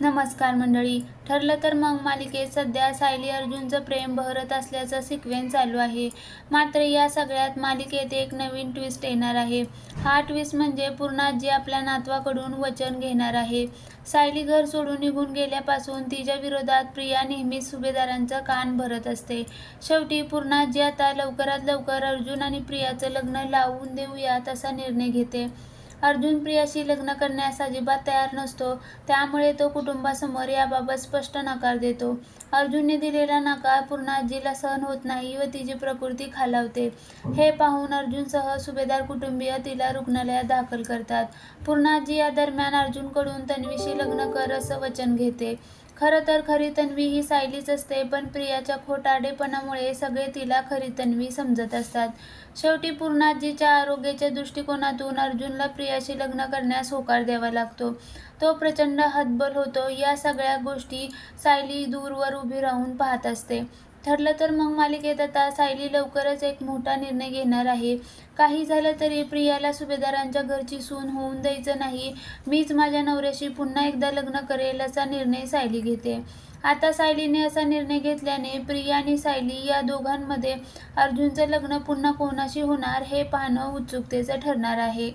नमस्कार मंडळी ठरलं तर मग मालिकेत सध्या सायली अर्जुनचं प्रेम बहरत असल्याचं सिक्वेन्स चालू आहे. मात्र या सगळ्यात मालिकेत एक नवीन ट्विस्ट येणार आहे. हा ट्विस्ट म्हणजे पूर्णाजी आपल्या नातवाकडून वचन घेणार आहे. सायली घर सोडून निघून गेल्यापासून तिच्या विरोधात प्रिया नेहमीच सुभेदारांचं कान भरत असते. शेवटी पूर्णाजी आता लवकरात लवकर अर्जुन आणि प्रियाचं लग्न लावून देऊयात असा निर्णय घेते. अर्जुन प्रियाशी लग्न करण्यास अजिबात तयार नसतो. त्यामुळे तो कुटुंबासमोर याबाबत स्पष्ट नकार देतो. अर्जुनने दिलेला नकार पूर्णाजीला सहन होत नाही व तिची प्रकृती खालावते. हे पाहून अर्जुनसह सुभेदार कुटुंबीय तिला रुग्णालयात दाखल करतात. पूर्णाजी या दरम्यान अर्जुनकडून तन्वीशी लग्न कर असं वचन घेते. खरं तर खरी तन्वी ही सायलीच असते पण प्रियाच्या खोटाडेपणामुळे सगळे तिला खरी तन्वी समजत असतात. शेवटी पूर्णाजीच्या आरोग्याच्या दृष्टिकोनातून अर्जुनला प्रियाशी लग्न करण्यास होकार द्यावा लागतो. तो प्रचंड हतबल होतो. या सगळ्या गोष्टी सायली दूरवर उभी राहून पाहत असते. ठरलं तर मग मालिकेत आता सायली लवकरच एक मोठा निर्णय घेणार आहे. काही झालं तरी प्रियाला सुभेदारांच्या घरची सून होऊन द्यायचं नाही. मीच माझ्या नवऱ्याशी पुन्हा एकदा लग्न करेल असा निर्णय सायली घेते. आता सायलीने असा निर्णय घेतल्याने प्रिया आणि सायली या दोघांमध्ये अर्जुनचं लग्न पुन्हा कोणाशी होणार हे पाहणं उत्सुकतेचं ठरणार आहे.